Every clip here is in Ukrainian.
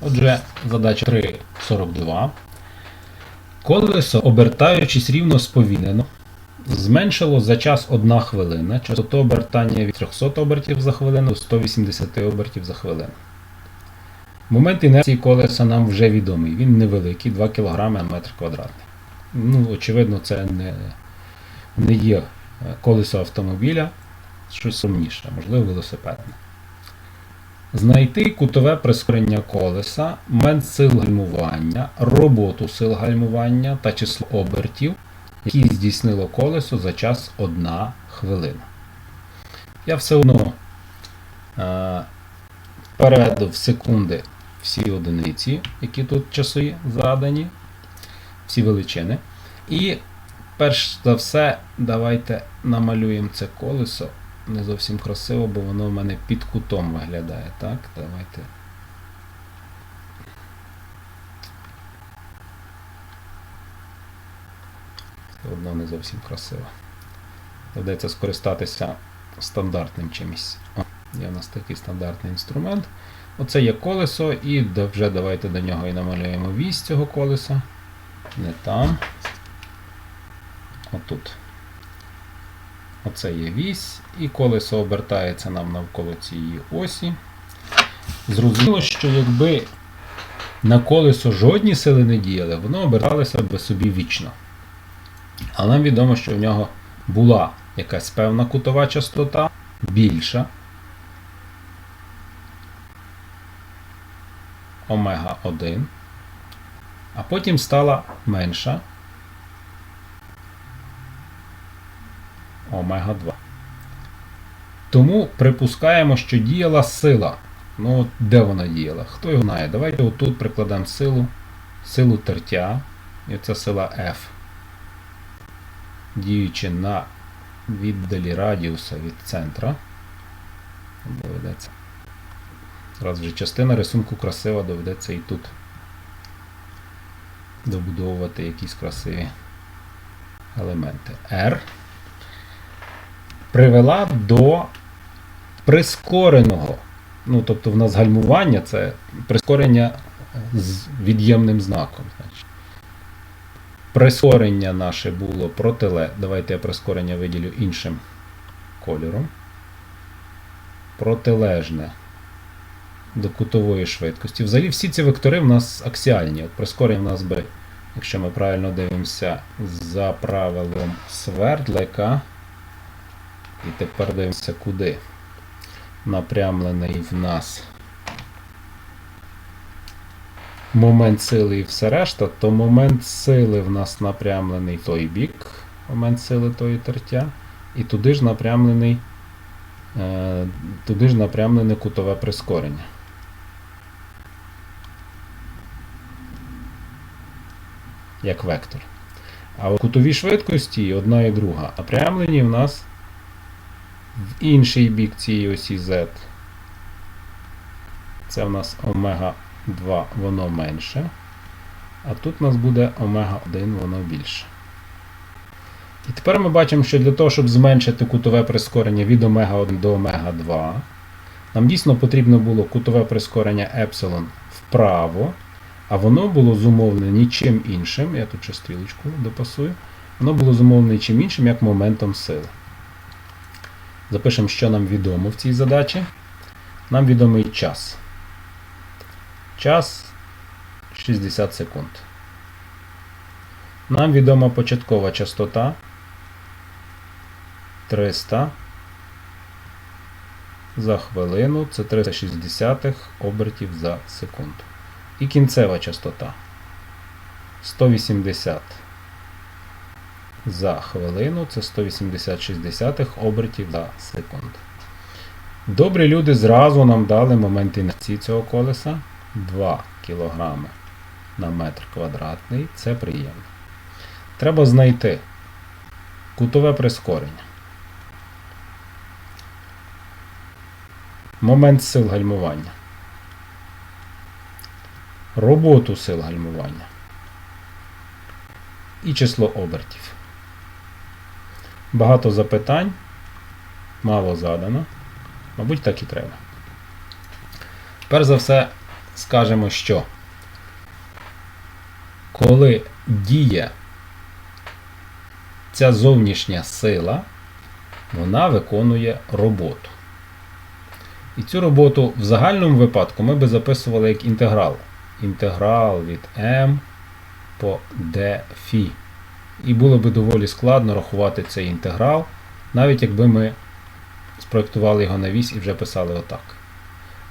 Отже, задача 3.42. Колесо, обертаючись рівно сповільнено, зменшило за час 1 хвилина частоту обертання від 300 обертів за хвилину до 180 обертів за хвилину. Момент інерції колеса нам вже відомий. Він невеликий, 2 кг на метр квадратний. Ну, очевидно, це не, не є е, колесо автомобіля, щось сумніше, можливо, велосипедне. Знайти кутове прискорення колеса, момент сил гальмування, роботу сил гальмування та число обертів, які здійснило колесо за час 1 хвилина. Я все одно е, переведу в секунди всі одиниці, які тут часові задані, всі величини. І перш за все, давайте намалюємо це колесо не зовсім красиво, бо воно в мене під кутом виглядає. Так, давайте. Все одно не зовсім красиво. Доведеться скористатися стандартним чимось. О, є у нас такий стандартний інструмент. Оце є колесо, і вже давайте до нього і намалюємо вісь цього колеса. Не там. Отут. Оце є вісь, і колесо обертається нам навколо цієї осі. Зрозуміло, що якби на колесо жодні сили не діяли, воно оберталося би собі вічно. Але нам відомо, що в нього була якась певна кутова частота, більша. Омега 1. А потім стала менша. Омега 2. Тому припускаємо, що діяла сила. Ну, де вона діяла? Хто його знає? Давайте отут прикладемо силу, силу тертя. І це сила F. Діючи на віддалі радіуса від центра. Доведеться. Раз вже частина рисунку красива, доведеться і тут добудовувати якісь красиві елементи. R привела до прискореного. Ну, тобто в нас гальмування це прискорення з від'ємним знаком. Прискорення наше було протиле. Давайте я прискорення виділю іншим кольором. Протилежне до кутової швидкості. Взагалі всі ці вектори в нас аксіальні. От прискорення в нас би, якщо ми правильно дивимося за правилом свердлика. І тепер дивимося, куди напрямлений в нас момент сили і все решта, то момент сили в нас напрямлений в той бік, момент сили тої тертя, і туди ж напрямлений, е, туди ж напрямлене кутове прискорення. Як вектор. А кутові швидкості одна і друга напрямлені в нас в інший бік цієї осі Z. Це в нас омега 2, воно менше. А тут у нас буде омега 1, воно більше. І тепер ми бачимо, що для того, щоб зменшити кутове прискорення від омега 1 до омега 2, нам дійсно потрібно було кутове прискорення епсилон вправо, а воно було зумовлене нічим іншим. Я тут ще стрілочку допасую. Воно було зумовлене нічим іншим, як моментом сили. Запишемо, що нам відомо в цій задачі. Нам відомий час. Час 60 секунд. Нам відома початкова частота 300 за хвилину. Це 360 обертів за секунду. І кінцева частота 180 за хвилину, це 180-60 обертів за секунду. Добрі люди зразу нам дали момент інерції цього колеса 2 кг на метр квадратний. Це приємно. Треба знайти кутове прискорення. Момент сил гальмування. Роботу сил гальмування. І число обертів. Багато запитань, мало задано. Мабуть, так і треба. Перш за все, скажемо, що коли діє ця зовнішня сила, вона виконує роботу. І цю роботу в загальному випадку ми би записували як інтеграл. Інтеграл від m по d. І було би доволі складно рахувати цей інтеграл, навіть якби ми спроєктували його на вісь і вже писали отак.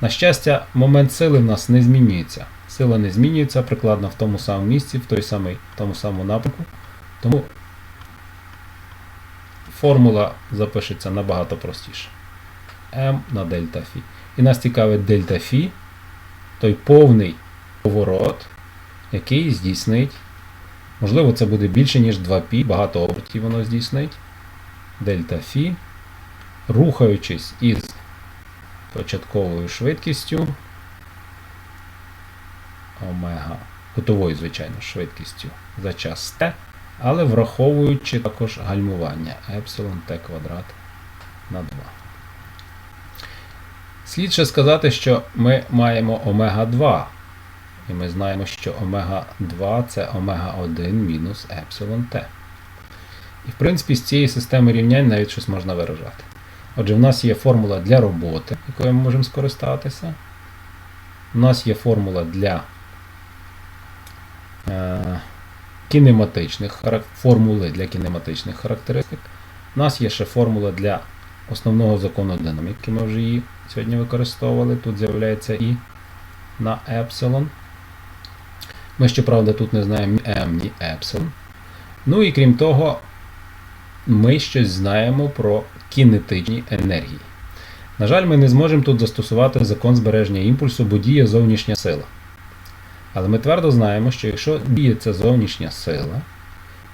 На щастя, момент сили в нас не змінюється. Сила не змінюється прикладно в тому самому місці, в той самий, в тому самому напрямку. Тому формула запишеться набагато простіше. m на дельта фі. І нас цікавить дельта фі, той повний поворот, який здійснить. Можливо, це буде більше, ніж 2π, багато обертів воно здійснить. Дельта фі, рухаючись із початковою швидкістю омега, кутовою, звичайно, швидкістю за час t, але враховуючи також гальмування епсилон t квадрат на 2. Слід ще сказати, що ми маємо омега 2. І ми знаємо, що омега 2 це омега 1 мінус епсилон t. І в принципі з цієї системи рівнянь навіть щось можна виражати. Отже, в нас є формула для роботи, якою ми можемо скористатися. У нас є формула для е, кінематичних формули для кінематичних характеристик. У нас є ще формула для основного закону динаміки. Ми вже її сьогодні використовували. Тут з'являється і на епсилон. Ми, щоправда, тут не знаємо ні m, ні епсилон. Ну і крім того, ми щось знаємо про кінетичні енергії. На жаль, ми не зможемо тут застосувати закон збереження імпульсу, бо діє зовнішня сила. Але ми твердо знаємо, що якщо діє ця зовнішня сила,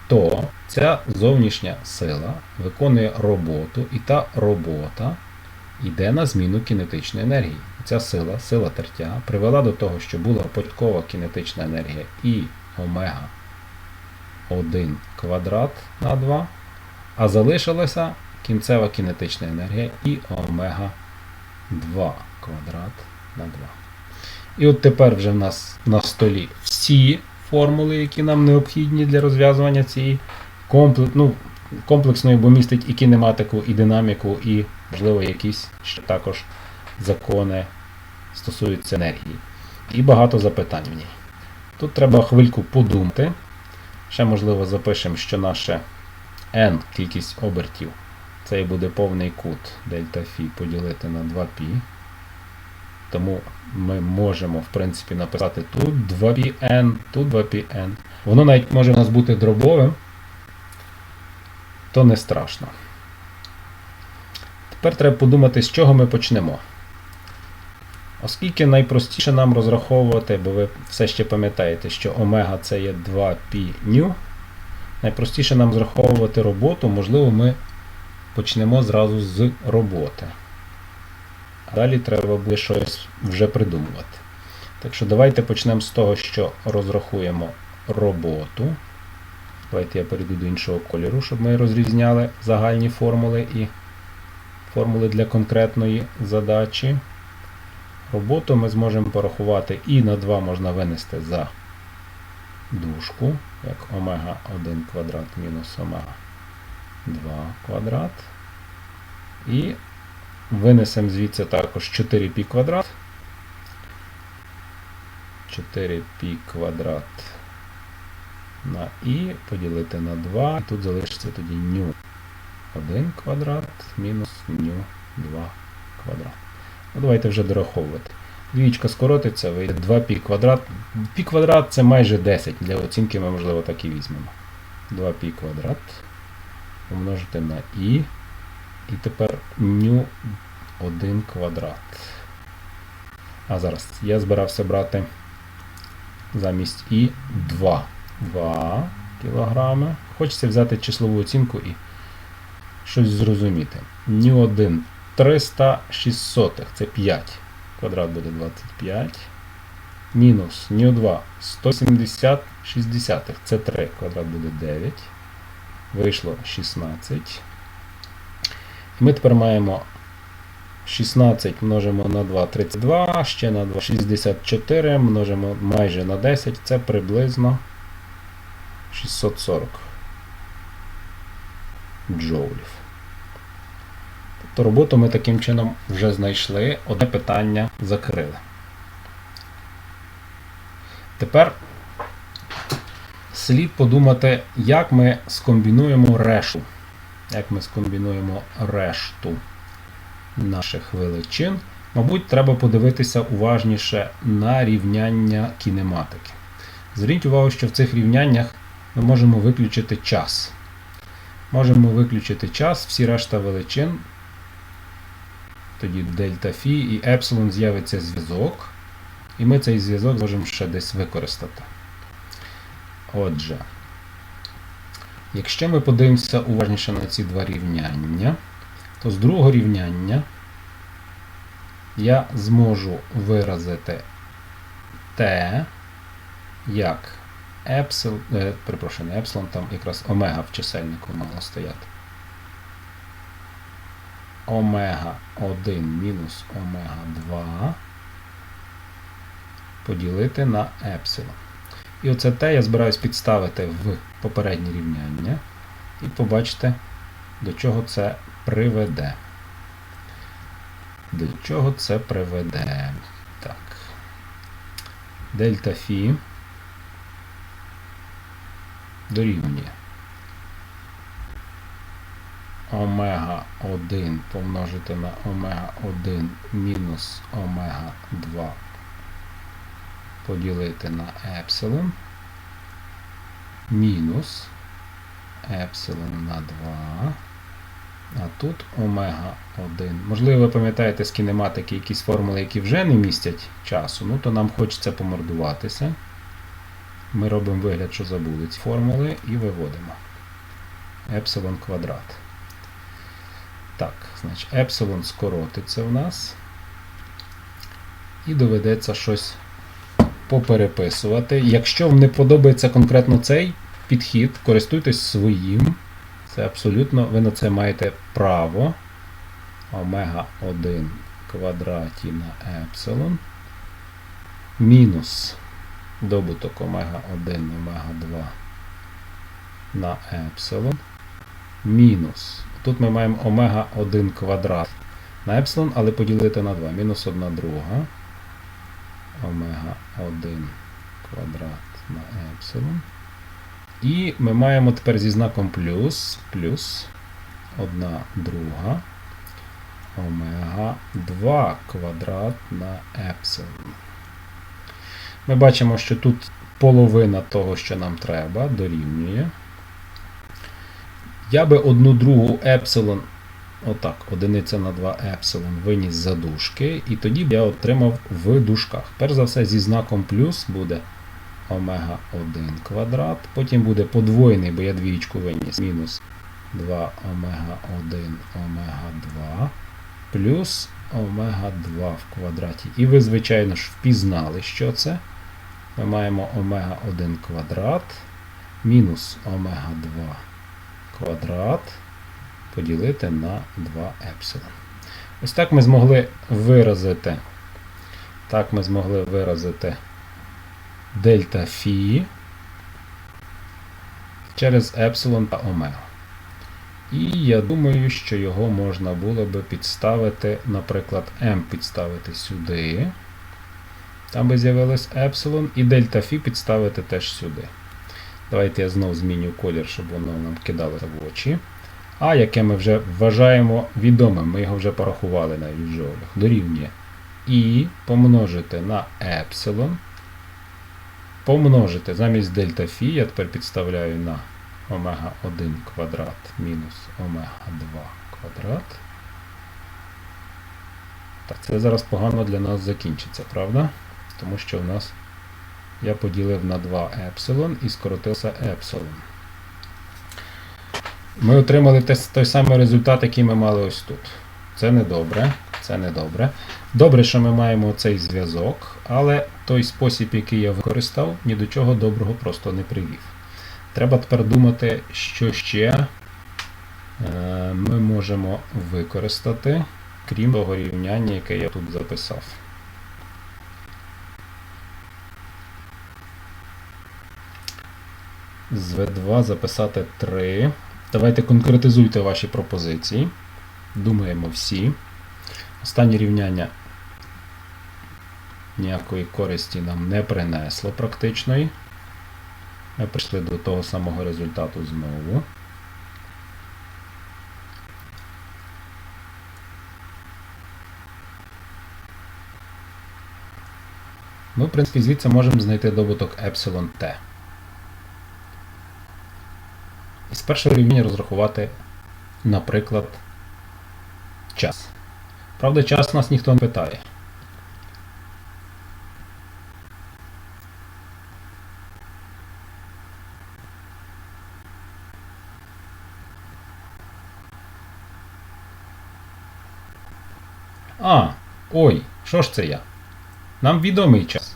то ця зовнішня сила виконує роботу, і та робота йде на зміну кінетичної енергії. Ця сила, сила тертя, привела до того, що була початкова кінетична енергія і омега 1 квадрат на 2, а залишилася кінцева кінетична енергія і омега 2 квадрат на 2. І от тепер вже в нас на столі всі формули, які нам необхідні для розв'язування цієї комплекс, ну, комплексної, бо містить і кінематику, і динаміку, і, можливо, якісь ще також закони стосуються енергії. І багато запитань в ній. Тут треба хвильку подумати. Ще, можливо, запишемо, що наше n кількість обертів. Це і буде повний кут дельта фі поділити на 2π. Тому ми можемо, в принципі, написати тут 2πn, тут 2πn. Воно навіть може у нас бути дробовим, то не страшно. Тепер треба подумати, з чого ми почнемо. Оскільки найпростіше нам розраховувати, бо ви все ще пам'ятаєте, що омега це є 2π ню, найпростіше нам зраховувати роботу, можливо, ми почнемо зразу з роботи. А далі треба буде щось вже придумувати. Так що давайте почнемо з того, що розрахуємо роботу. Давайте я перейду до іншого кольору, щоб ми розрізняли загальні формули і формули для конкретної задачі. Роботу ми зможемо порахувати і на 2 можна винести за дужку, як омега 1 квадрат мінус омега 2 квадрат. І винесемо звідси також 4π квадрат. 4π квадрат на і поділити на 2. І тут залишиться тоді ню 1 квадрат мінус ню 2 квадрат. Ну, Давайте вже дораховувати. Двічка скоротиться, вийде 2π квадрат. Пі квадрат це майже 10. Для оцінки ми, можливо, так і візьмемо. 2π квадрат помножити на і. І тепер ню 1 квадрат. А зараз я збирався брати замість і 2. 2 кілограми. Хочеться взяти числову оцінку і щось зрозуміти. Ню 1 306, це 5. Квадрат буде 25. Мінус ню 2 170 60, це 3. Квадрат буде 9. Вийшло 16. І ми тепер маємо 16 множимо на 2 32, ще на 2 64, множимо майже на 10, це приблизно 640 джоулів. Тобто роботу ми таким чином вже знайшли, одне питання закрили. Тепер слід подумати, як ми скомбінуємо решту. Як ми скомбінуємо решту наших величин. Мабуть, треба подивитися уважніше на рівняння кінематики. Зверніть увагу, що в цих рівняннях ми можемо виключити час. Можемо виключити час, всі решта величин. Тоді дельта фі і епсилон з'явиться зв'язок. І ми цей зв'язок зможемо ще десь використати. Отже, якщо ми подивимося уважніше на ці два рівняння, то з другого рівняння я зможу виразити t як епсил, е, перепрошую, не епсилон, там якраз омега в чисельнику мало стояти. Омега 1 мінус омега 2 поділити на епсилон. І оце те я збираюсь підставити в попереднє рівняння і побачите, до чого це приведе. До чого це приведе? Так. Дельта Фі дорівнює омега 1 помножити на омега 1 мінус омега 2 поділити на епсилон мінус епсилон на 2. А тут омега 1. Можливо, ви пам'ятаєте з кінематики якісь формули, які вже не містять часу, ну то нам хочеться помордуватися. Ми робимо вигляд, що забули ці формули і виводимо. Епсилон квадрат. Так, значить, епсилон скоротиться в нас. І доведеться щось попереписувати. Якщо вам не подобається конкретно цей підхід, користуйтесь своїм. Це абсолютно, ви на це маєте право. Омега 1 квадраті на епсилон. Мінус добуток омега 1 омега 2 на епсилон. Мінус. Тут ми маємо омега 1 квадрат на епсилон, але поділити на 2. Мінус 1 друга. Омега 1 квадрат на епсилон. І ми маємо тепер зі знаком плюс, плюс 1 друга омега 2 квадрат на епсилон. Ми бачимо, що тут половина того, що нам треба, дорівнює. Я би одну другу епсилон, отак, одиниця на 2 епсилон виніс за дужки, і тоді б я отримав в дужках. Перш за все, зі знаком плюс буде омега 1 квадрат. Потім буде подвоєний, бо я двічку виніс. Мінус 2 омега 1 омега 2 плюс омега 2 в квадраті. І ви, звичайно ж, впізнали, що це. Ми маємо омега 1 квадрат мінус омега 2 квадрат поділити на 2 епсилон. Ось так ми змогли виразити. Так ми змогли виразити дельта Фі через епсилон та омега. І я думаю, що його можна було би підставити, наприклад, m підставити сюди. Там би з'явилось епсилон, і дельта Фі підставити теж сюди. Давайте я знову зміню колір, щоб воно нам кидалося в очі. А яке ми вже вважаємо відомим, ми його вже порахували навіть в дорівнює І помножити на епсилон помножити замість дельта Фі, я тепер підставляю на омега 1 квадрат мінус омега 2 квадрат. Так, це зараз погано для нас закінчиться, правда? Тому що в нас я поділив на 2 епсилон і скоротився епсилон. Ми отримали той самий результат, який ми мали ось тут. Це не добре. Це не добре. Добре, що ми маємо цей зв'язок, але той спосіб, який я використав, ні до чого доброго просто не привів. Треба тепер думати, що ще е, ми можемо використати, крім того рівняння, яке я тут записав. З В2 записати 3. Давайте конкретизуйте ваші пропозиції. Думаємо всі. Останнє рівняння ніякої користі нам не принесло практичної. Ми прийшли до того самого результату знову. Ми, в принципі, звідси можемо знайти добуток епсилон t. І з першого рівня розрахувати, наприклад, час. Правда, час нас ніхто не питає. А, ой, що ж це я? Нам відомий час.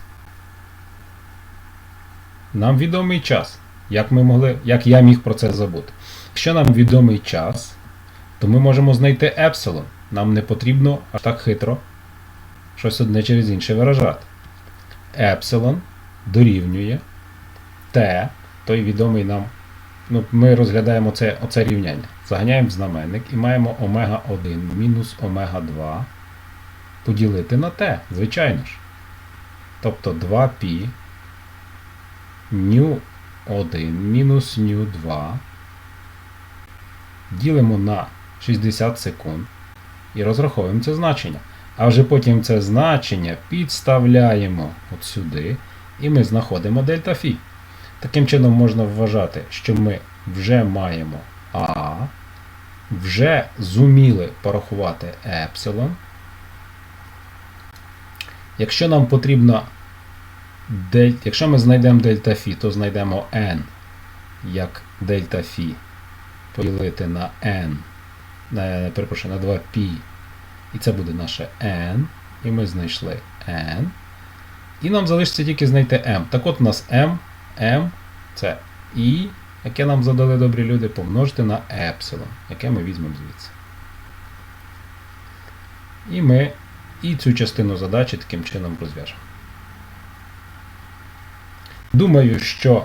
Нам відомий час. Як ми могли, як я міг про це забути? Якщо нам відомий час, то ми можемо знайти епсилон. Нам не потрібно аж так хитро щось одне через інше виражати. Епсилон дорівнює Т, той відомий нам. Ну, Ми розглядаємо це, оце рівняння. Заганяємо в знаменник і маємо омега 1 мінус омега 2 поділити на Т, звичайно ж. Тобто 2π ню 1 мінус ню 2 ділимо на 60 секунд і розраховуємо це значення. А вже потім це значення підставляємо от сюди, і ми знаходимо дельта Фі. Таким чином можна вважати, що ми вже маємо А, вже зуміли порахувати епсилон. Якщо нам потрібно дель... якщо ми знайдемо дельта Фі, то знайдемо n як дельта Фі поділити на n, на, перепрошую, на 2π. І це буде наше n. І ми знайшли n. І нам залишиться тільки знайти m. Так от у нас m, m це і, яке нам задали добрі люди, помножити на епсилон, яке ми візьмемо звідси. І ми і цю частину задачі таким чином розв'яжемо. Думаю, що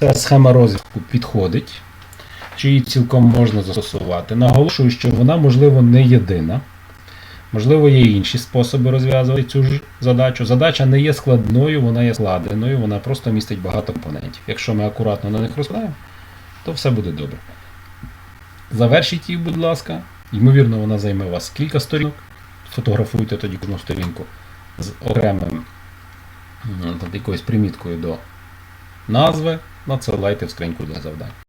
ця схема розвитку підходить, чи її цілком можна застосувати. Наголошую, що вона, можливо, не єдина. Можливо, є інші способи розв'язувати цю ж задачу. Задача не є складною, вона є складеною, вона просто містить багато компонентів. Якщо ми акуратно на них розкладаємо, то все буде добре. Завершіть її, будь ласка. Ймовірно, вона займе у вас кілька сторінок. Фотографуйте тоді кожну сторінку з окремим якоюсь приміткою до назви, надсилайте в скриньку для завдань.